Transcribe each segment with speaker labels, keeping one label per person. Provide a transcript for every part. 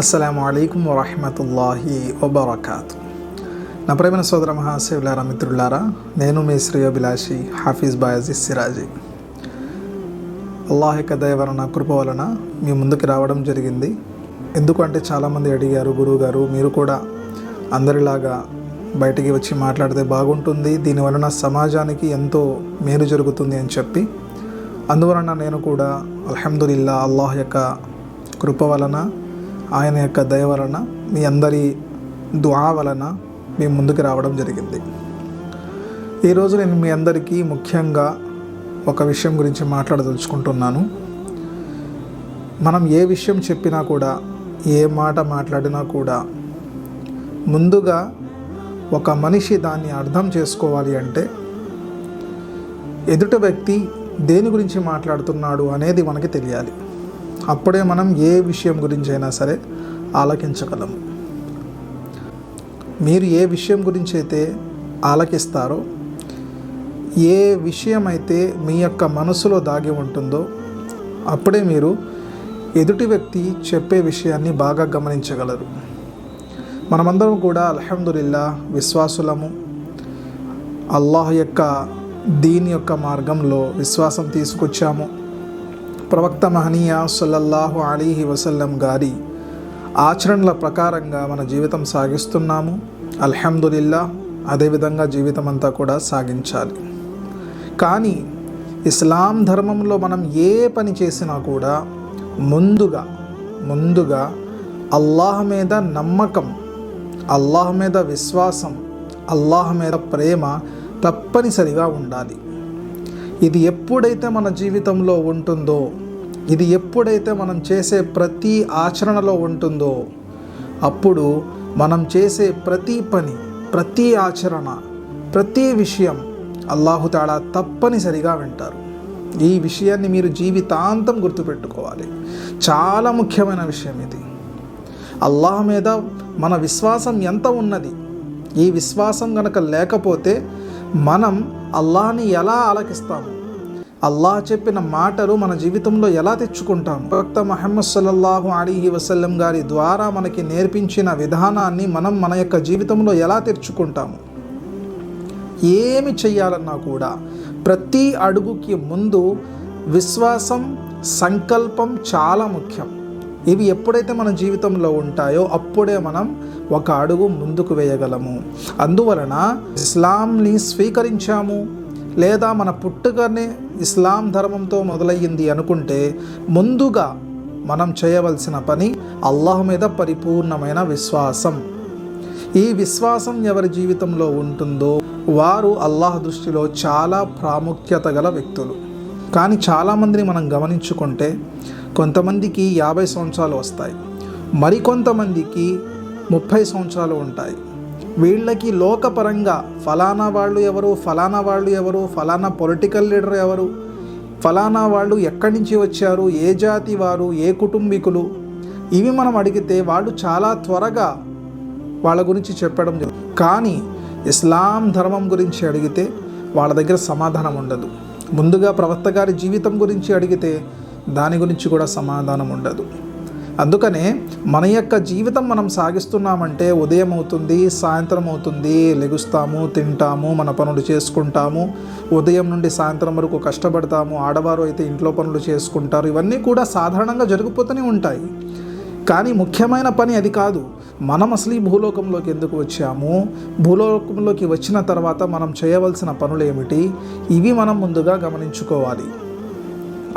Speaker 1: అస్సలం అయికం వరహమతుల్లాహి వబర్కాత్. నా ప్రేమ సోదర మహాశివులారా మిత్రులారా నేను మీ శ్రేయోభిలాషి హాఫీజ్ బాయాజీ సిరాజీ. అల్లాహ్ యొక్క దయ కృప వలన మీ ముందుకు రావడం జరిగింది. ఎందుకంటే చాలామంది అడిగారు గురువు గారు మీరు కూడా అందరిలాగా బయటికి వచ్చి మాట్లాడితే బాగుంటుంది దీనివలన సమాజానికి ఎంతో మేలు జరుగుతుంది అని చెప్పి. అందువలన నేను కూడా అల్హమ్దుల్లా అల్లాహ్ యొక్క కృప వలన ఆయన యొక్క దయ వలన మీ అందరి దుఆ వలన మీ ముందుకు రావడం జరిగింది. ఈరోజు నేను మీ అందరికీ ముఖ్యంగా ఒక విషయం గురించి మాట్లాడదలుచుకుంటున్నాను. మనం ఏ విషయం చెప్పినా కూడా ఏ మాట మాట్లాడినా కూడా ముందుగా ఒక మనిషి దాన్ని అర్థం చేసుకోవాలి అంటే ఎదుట వ్యక్తి దేని గురించి మాట్లాడుతున్నాడు అనేది మనకి తెలియాలి. అప్పుడే మనం ఏ విషయం గురించి అయినా సరే ఆలకించగలము మీరు ఏ విషయం గురించి అయితే ఆలకిస్తారో ఏ విషయం అయితే మీ యొక్క మనసులో దాగి ఉంటుందో అప్పుడే మీరు ఎదుటి వ్యక్తి చెప్పే విషయాన్ని బాగా గమనించగలరు. మనమందరం కూడా అల్హమ్దులిల్లా విశ్వాసులము. అల్లాహ్ యొక్క దీని యొక్క మార్గంలో విశ్వాసం తీసుకొచ్చాము. ప్రవక్త మహనీయ సల్లల్లాహు అలీహి వసల్లం గారి ఆచరణల ప్రకారంగా మన జీవితం సాగిస్తున్నాము. అల్హమ్దుల్లా అదేవిధంగా జీవితం అంతా కూడా సాగించాలి. కానీ ఇస్లాం ధర్మంలో మనం ఏ పని చేసినా కూడా ముందుగా ముందుగా అల్లాహ్ మీద నమ్మకం అల్లాహ్ మీద విశ్వాసం అల్లాహ్ మీద ప్రేమ తప్పనిసరిగా ఉండాలి. ఇది ఎప్పుడైతే మన జీవితంలో ఉంటుందో ఇది ఎప్పుడైతే మనం చేసే ప్రతి ఆచరణలో ఉంటుందో అప్పుడు మనం చేసే ప్రతి పని ప్రతి ఆచరణ ప్రతి విషయం అల్లాహుతాడా తప్పనిసరిగా వింటారు. ఈ విషయాన్ని మీరు జీవితాంతం గుర్తుపెట్టుకోవాలి. చాలా ముఖ్యమైన విషయం ఇది. అల్లాహ్ మీద మన విశ్వాసం ఎంత ఉన్నది? ఈ విశ్వాసం గనక లేకపోతే మనం అల్లాహ్ని ఎలా ఆలకిస్తాము? అల్లాహ్ చెప్పిన మాటలు మన జీవితంలో ఎలా తెచ్చుకుంటాం? భక్త మహమ్మద్ సల్లల్లాహు అలీహి వసల్లం గారి ద్వారా మనకి నేర్పించిన విధానాన్ని మనం మన యొక్క జీవితంలో ఎలా తెచ్చుకుంటాము? ఏమి చెయ్యాలన్నా కూడా ప్రతి అడుగుకి ముందు విశ్వాసం సంకల్పం చాలా ముఖ్యం. ఇవి ఎప్పుడైతే మన జీవితంలో ఉంటాయో అప్పుడే మనం ఒక అడుగు ముందుకు వేయగలము. అందువలన ఇస్లాంని స్వీకరించాము లేదా మన పుట్టుకనే ఇస్లాం ధర్మంతో మొదలయ్యింది అనుకుంటే ముందుగా మనం చేయవలసిన పని అల్లాహ్ మీద పరిపూర్ణమైన విశ్వాసం. ఈ విశ్వాసం ఎవరి జీవితంలో ఉంటుందో వారు అల్లాహ్ దృష్టిలో చాలా ప్రాముఖ్యత గల వ్యక్తులు. కానీ చాలామందిని మనం గమనించుకుంటే కొంతమందికి యాభై సంవత్సరాలు వస్తాయి. మరికొంతమందికి ముప్పై సంవత్సరాలు ఉంటాయి. వీళ్ళకి లోకపరంగా ఫలానా వాళ్ళు ఎవరు ఫలానా వాళ్ళు ఎవరు ఫలానా పొలిటికల్ లీడర్ ఎవరు ఫలానా వాళ్ళు ఎక్కడి నుంచి వచ్చారు ఏ జాతి వారు ఏ కుటుంబీకులు ఇవి మనం అడిగితే వాళ్ళు చాలా త్వరగా వాళ్ళ గురించి చెప్పడం కానీ ఇస్లాం ధర్మం గురించి అడిగితే వాళ్ళ దగ్గర సమాధానం ఉండదు. ముందుగా ప్రవక్త గారి జీవితం గురించి అడిగితే దాని గురించి కూడా సమాధానం ఉండదు. అందుకనే మన యొక్క జీవితం మనం సాగిస్తున్నామంటే ఉదయం అవుతుంది సాయంత్రం అవుతుంది లెగుస్తాము తింటాము మన పనులు చేసుకుంటాము ఉదయం నుండి సాయంత్రం వరకు కష్టపడతాము ఆడవారు అయితే ఇంట్లో పనులు చేసుకుంటారు ఇవన్నీ కూడా సాధారణంగా జరిగిపోతూనే ఉంటాయి. కానీ ముఖ్యమైన పని అది కాదు. మనం అసలు ఈ భూలోకంలోకి ఎందుకు వచ్చాము? భూలోకంలోకి వచ్చిన తర్వాత మనం చేయవలసిన పనులు ఏమిటి ఇవి మనం ముందుగా గమనించుకోవాలి.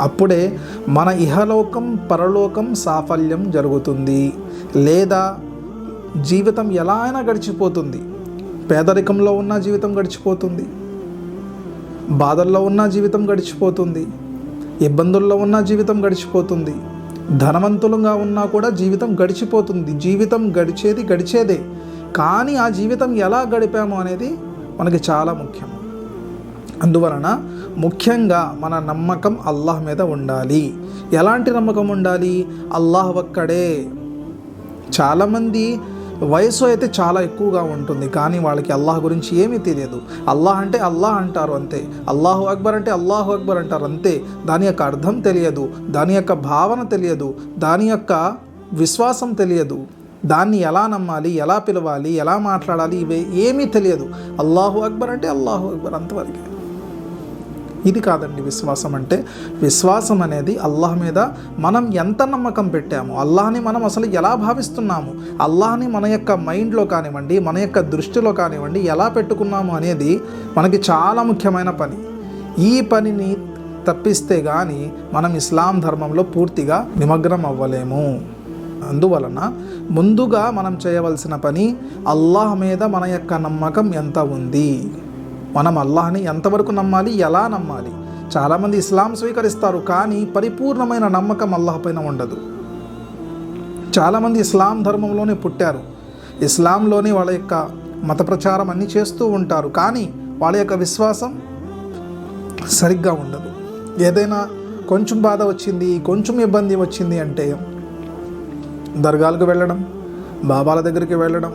Speaker 1: అప్పుడే మన ఇహలోకం పరలోకం సాఫల్యం జరుగుతుంది. లేదా జీవితం ఎలా అయినా గడిచిపోతుంది. పేదరికంలో ఉన్న జీవితం గడిచిపోతుంది. బాధల్లో ఉన్న జీవితం గడిచిపోతుంది. ఇబ్బందుల్లో ఉన్న జీవితం గడిచిపోతుంది. ధనవంతులుగా ఉన్నా కూడా జీవితం గడిచిపోతుంది. జీవితం గడిచేది గడిచేదే. కానీ ఆ జీవితం ఎలా గడిపాము అనేది మనకి చాలా ముఖ్యం. అందువలన ముఖ్యంగా మన నమ్మకం అల్లాహ్ మీద ఉండాలి. ఎలాంటి నమ్మకం ఉండాలి? అల్లాహ్ ఒక్కడే. చాలామంది వయసు అయితే చాలా ఎక్కువగా ఉంటుంది కానీ వాళ్ళకి అల్లాహ్ గురించి ఏమీ తెలియదు. అల్లాహ్ అంటే అల్లాహ్ అంటారు అంతే. అల్లాహు అక్బర్ అంటే అల్లాహు అక్బర్ అంటారు అంతే. దాని యొక్క అర్థం తెలియదు దాని యొక్క భావన తెలియదు దాని యొక్క విశ్వాసం తెలియదు. దాన్ని ఎలా నమ్మాలి ఎలా పిలవాలి ఎలా మాట్లాడాలి ఇవే ఏమీ తెలియదు. అల్లాహు అక్బర్ అంటే అల్లాహు అక్బర్ అంతవరకే. ఇది కాదండి విశ్వాసం అంటే విశ్వాసం అనేది అల్లాహ్ మీద మనం ఎంత నమ్మకం పెట్టాము అల్లాహ్ని మనం అసలు ఎలా భావిస్తున్నాము అల్లాహ్ని మన యొక్క మైండ్లో కానివ్వండి మన యొక్క దృష్టిలో కానివ్వండి ఎలా పెట్టుకున్నాము అనేది మనకి చాలా ముఖ్యమైన పని. ఈ పనిని తప్పిస్తే కానీ మనం ఇస్లాం ధర్మంలో పూర్తిగా నిమగ్నం అవ్వలేము. అందువలన ముందుగా మనం చేయవలసిన పని అల్లాహ్ మీద మన యొక్క నమ్మకం ఎంత ఉంది? మనం అల్లాహ్ని ఎంతవరకు నమ్మాలి ఎలా నమ్మాలి? చాలామంది ఇస్లాం స్వీకరిస్తారు కానీ పరిపూర్ణమైన నమ్మకం అల్లాహ్ పైన ఉండదు. చాలామంది ఇస్లాం ధర్మంలోనే పుట్టారు. ఇస్లాంలోనే వాళ్ళ యొక్క మత ప్రచారం అన్నీ చేస్తూ ఉంటారు కానీ వాళ్ళ యొక్క విశ్వాసం సరిగ్గా ఉండదు. ఏదైనా కొంచెం బాధ వచ్చింది కొంచెం ఇబ్బంది వచ్చింది అంటే దర్గాలకు వెళ్ళడం బాబాల దగ్గరికి వెళ్ళడం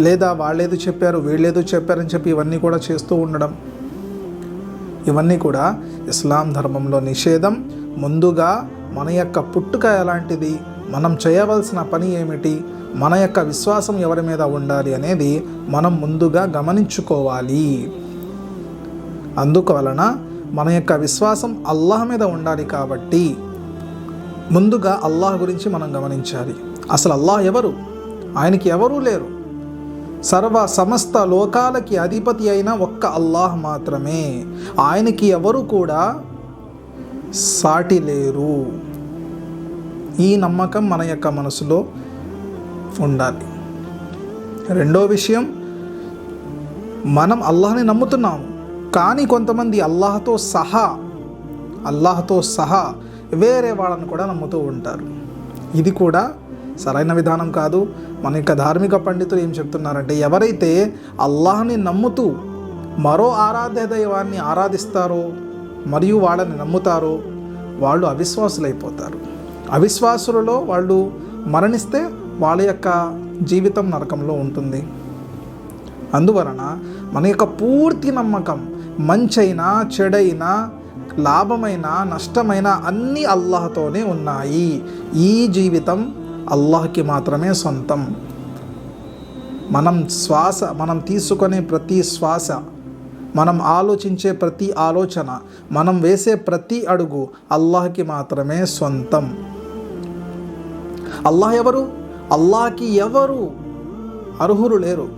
Speaker 1: లేదా వాళ్ళేదో చెప్పారు వీళ్ళేదో చెప్పారని చెప్పి ఇవన్నీ కూడా చేస్తూ ఉండడం. ఇవన్నీ కూడా ఇస్లాం ధర్మంలో నిషేధం. ముందుగా మన యొక్క పుట్టుక ఎలాంటిది? మనం చేయవలసిన పని ఏమిటి? మన యొక్క విశ్వాసం ఎవరి మీద ఉండాలి అనేది మనం ముందుగా గమనించుకోవాలి. అందువలన మన యొక్క విశ్వాసం అల్లాహ్ మీద ఉండాలి కాబట్టి ముందుగా అల్లాహ్ గురించి మనం గమనించాలి. అసలు అల్లాహ్ ఎవరు? ఆయనకి ఎవరూ లేరు. సర్వ సమస్త లోకాలకి అధిపతి అయిన ఒక్క అల్లాహ్ మాత్రమే. ఆయనకి ఎవరు కూడా సాటి లేరు. ఈ నమ్మకం మన యొక్క మనసులో ఉండాలి. రెండో విషయం మనం అల్లాహ్ని నమ్ముతున్నాము కానీ కొంతమంది అల్లాహ్తో సహా అల్లాహ్తో సహా వేరే వాళ్ళని కూడా నమ్ముతూ ఉంటారు. ఇది కూడా సరైన విధానం కాదు. మన యొక్క ధార్మిక పండితులు ఏం చెప్తున్నారంటే ఎవరైతే అల్లాహ్ని నమ్ముతూ మరో ఆరాధ్య దైవాన్ని ఆరాధిస్తారో మరియు వాళ్ళని నమ్ముతారో వాళ్ళు అవిశ్వాసులైపోతారు. అవిశ్వాసులలో వాళ్ళు మరణిస్తే వాళ్ళ యొక్క జీవితం నరకంలో ఉంటుంది. అందువలన మన యొక్క పూర్తి నమ్మకం మంచైనా చెడైనా లాభమైన నష్టమైన అన్నీ అల్లాహతోనే ఉన్నాయి. ఈ జీవితం అల్లాహ్కి మాత్రమే సొంతం. మనం శ్వాస మనం తీసుకునే ప్రతి శ్వాస మనం ఆలోచించే ప్రతి ఆలోచన మనం వేసే ప్రతి అడుగు అల్లాహ్కి మాత్రమే సొంతం. అల్లాహ్ ఎవరు? అల్లాహ్కి ఎవరు అర్హులు లేరు.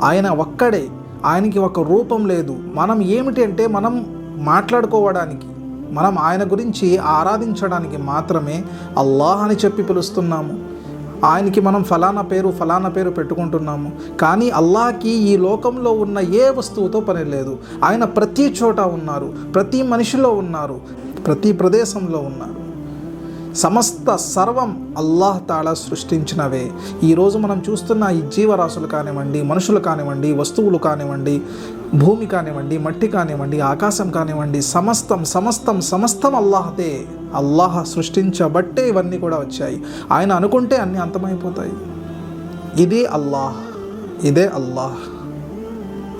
Speaker 1: ఆయన ఒక్కడే ఆయనకి ఒక రూపం లేదు. మనం ఏమిటి అంటే మనం మాట్లాడుకోవడానికి మనం ఆయన గురించి ఆరాధించడానికి మాత్రమే అల్లాహ్ అని చెప్పి పిలుస్తున్నాము. ఆయనకి మనం ఫలానా పేరు ఫలానా పేరు పెట్టుకుంటున్నాము. కానీ అల్లాహకి ఈ లోకంలో ఉన్న ఏ వస్తువుతో పని లేదు. ఆయన ప్రతి చోట ఉన్నారు ప్రతి మనిషిలో ఉన్నారు ప్రతి ప్రదేశంలో ఉన్నారు. సమస్త సర్వం అల్లాహ్ తాళా సృష్టించినవే. ఈరోజు మనం చూస్తున్న ఈ జీవరాశులు కానివ్వండి మనుషులు కానివ్వండి వస్తువులు కానివ్వండి భూమి కానివ్వండి మట్టి కానివ్వండి ఆకాశం కానివ్వండి సమస్తం సమస్తం సమస్తం అల్లాహదే. అల్లాహ్ సృష్టించబట్టే ఇవన్నీ కూడా వచ్చాయి. ఆయన అనుకుంటే అన్నీ అంతమైపోతాయి. ఇదే అల్లాహ్. ఇదే అల్లాహ్.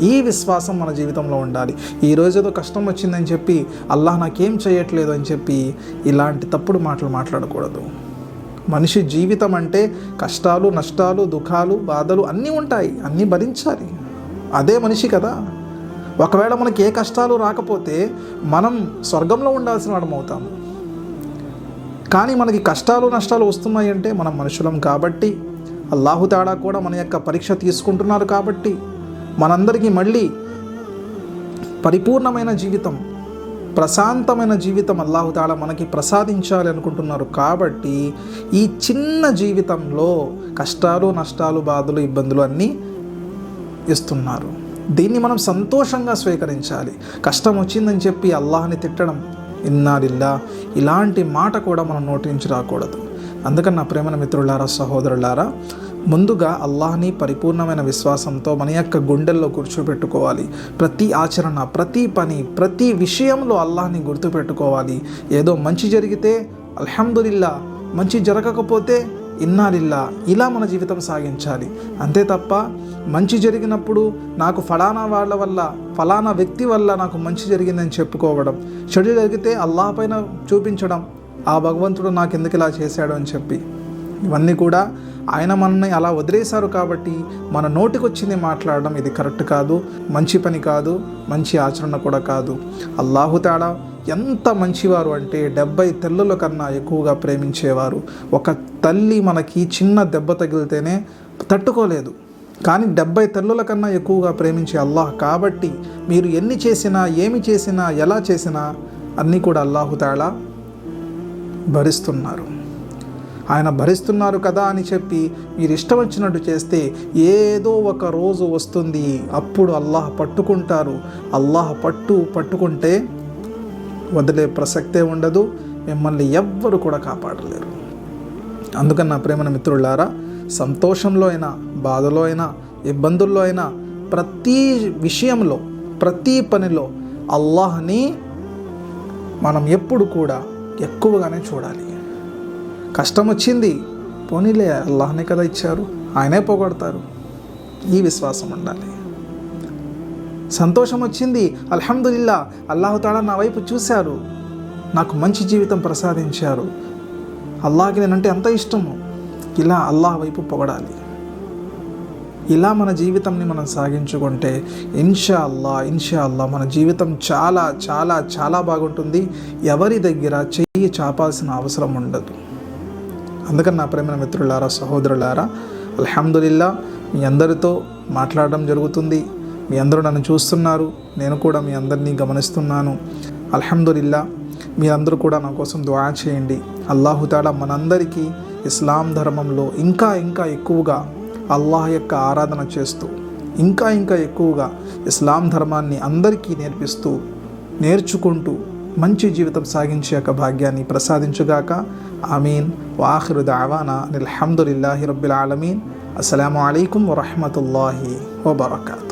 Speaker 1: ఈ విశ్వాసం మన జీవితంలో ఉండాలి. ఈ రోజు ఏదో కష్టం వచ్చిందని చెప్పి అల్లాహ్ నాకేం చేయట్లేదు అని చెప్పి ఇలాంటి తప్పుడు మాటలు మాట్లాడకూడదు. మనిషి జీవితం అంటే కష్టాలు నష్టాలు దుఃఖాలు బాధలు అన్నీ ఉంటాయి. అన్నీ భరించాలి. అదే మనిషి కదా. ఒకవేళ మనకి ఏ కష్టాలు రాకపోతే మనం స్వర్గంలో ఉండాల్సిన వాడం అవుతాము. కానీ మనకి కష్టాలు నష్టాలు వస్తున్నాయి అంటే మనం మనుషులం కాబట్టి అల్లాహు తేడా కూడా మన యొక్క పరీక్ష తీసుకుంటున్నారు కాబట్టి మనందరికీ మళ్ళీ పరిపూర్ణమైన జీవితం ప్రశాంతమైన జీవితం అల్లాహుతాళ మనకి ప్రసాదించాలి అనుకుంటున్నారు. కాబట్టి ఈ చిన్న జీవితంలో కష్టాలు నష్టాలు బాధలు ఇబ్బందులు అన్నీ ఇస్తున్నారు. దీన్ని మనం సంతోషంగా స్వీకరించాలి. కష్టం వచ్చిందని చెప్పి అల్లాహని తిట్టడం ఇన్నారిల్లా ఇలాంటి మాట కూడా మనం నోటించి రాకూడదు. అందుకని నా ప్రేమన మిత్రులారా సహోదరులారా ముందుగా అల్లాహ్ని పరిపూర్ణమైన విశ్వాసంతో మన యొక్క గుండెల్లో కూర్చోబెట్టుకోవాలి. ప్రతి ఆచరణ ప్రతి పని ప్రతి విషయంలో అల్లాహ్ని గుర్తుపెట్టుకోవాలి. ఏదో మంచి జరిగితే అల్హమ్దులిల్లా మంచి జరగకపోతే ఇన్నారిల్లా ఇలా మన జీవితం సాగించాలి. అంతే తప్ప మంచి జరిగినప్పుడు నాకు ఫలానా వాళ్ళ వల్ల ఫలానా వ్యక్తి వల్ల నాకు మంచి జరిగిందని చెప్పుకోవడం చెడు జరిగితే అల్లాహ్ పైన చూపించడం ఆ భగవంతుడు నాకు ఎందుకు ఇలా చేశాడు అని చెప్పి. ఇవన్నీ కూడా ఆయన మనల్ని అలా వదిలేశారు కాబట్టి మన నోటికొచ్చింది మాట్లాడడం ఇది కరెక్ట్ కాదు మంచి పని కాదు మంచి ఆచరణ కూడా కాదు. అల్లాహుతాడా ఎంత మంచివారు అంటే డెబ్బై తెల్లుల కన్నా ఎక్కువగా ప్రేమించేవారు. ఒక తల్లి మనకి చిన్న దెబ్బ తగిలితేనే తట్టుకోలేదు. కానీ డెబ్బై తెల్లుల కన్నా ఎక్కువగా ప్రేమించే అల్లాహ్ కాబట్టి మీరు ఎన్ని చేసినా ఏమి చేసినా ఎలా చేసినా అన్నీ కూడా అల్లాహుతాళా భరిస్తున్నారు. ఆయన భరిస్తున్నారు కదా అని చెప్పి మీరు ఇష్టం వచ్చినట్టు చేస్తే ఏదో ఒక రోజు వస్తుంది. అప్పుడు అల్లాహ్ పట్టుకుంటారు. అల్లాహ్ పట్టు పట్టుకుంటే వదిలే ప్రసక్తే ఉండదు. మిమ్మల్ని ఎవ్వరు కూడా కాపాడలేరు. అందుకని నా ప్రేమన మిత్రులారా సంతోషంలో అయినా బాధలో అయినా ఇబ్బందుల్లో అయినా ప్రతి విషయంలో ప్రతి పనిలో అల్లాహ్ని మనం ఎప్పుడు కూడా ఎక్కువగానే చూడాలి. కష్టం వచ్చింది పోనీలే అల్లాహ్నే కదా ఇచ్చారు. ఆయనే పోగొడతారు. ఈ విశ్వాసం ఉండాలి. సంతోషం వచ్చింది అల్హమ్దుల్లా అల్లాహుతాడా నా వైపు చూశారు. నాకు మంచి జీవితం ప్రసాదించారు. అల్లాహకి నేనంటే ఎంత ఇష్టము ఇలా అల్లాహ్ వైపు పొగడాలి. ఇలా మన జీవితంని మనం సాగించుకుంటే ఇన్షా అల్లా ఇన్షా అల్లా మన జీవితం చాలా చాలా చాలా బాగుంటుంది. ఎవరి దగ్గర చెయ్యి చాపాల్సిన అవసరం ఉండదు. అందుకని నా ప్రేమ మిత్రులారా సహోదరులారా అల్హమ్దుల్లా మీ అందరితో మాట్లాడడం జరుగుతుంది. మీ అందరూ నన్ను చూస్తున్నారు. నేను కూడా మీ అందరినీ గమనిస్తున్నాను. అల్హమ్దుల్లా మీరందరూ కూడా నా కోసం దుఆ చేయండి. అల్లాహుతాడా మనందరికీ ఇస్లాం ధర్మంలో ఇంకా ఇంకా ఎక్కువగా అల్లాహ్ యొక్క ఆరాధన చేస్తూ ఇంకా ఇంకా ఎక్కువగా ఇస్లాం ధర్మాన్ని అందరికీ నేర్పిస్తూ నేర్చుకుంటూ మంచి జీవితం సాగించే యొక్క భాగ్యాన్ని ప్రసాదించుగాక. ఆమీన్. వాఖిరు దావానా అల్హమ్దుల్లాహి రబ్బిల్ ఆలమీన్. అస్సలం అయికం వరహమతుల్లాహి వబర్కాతు.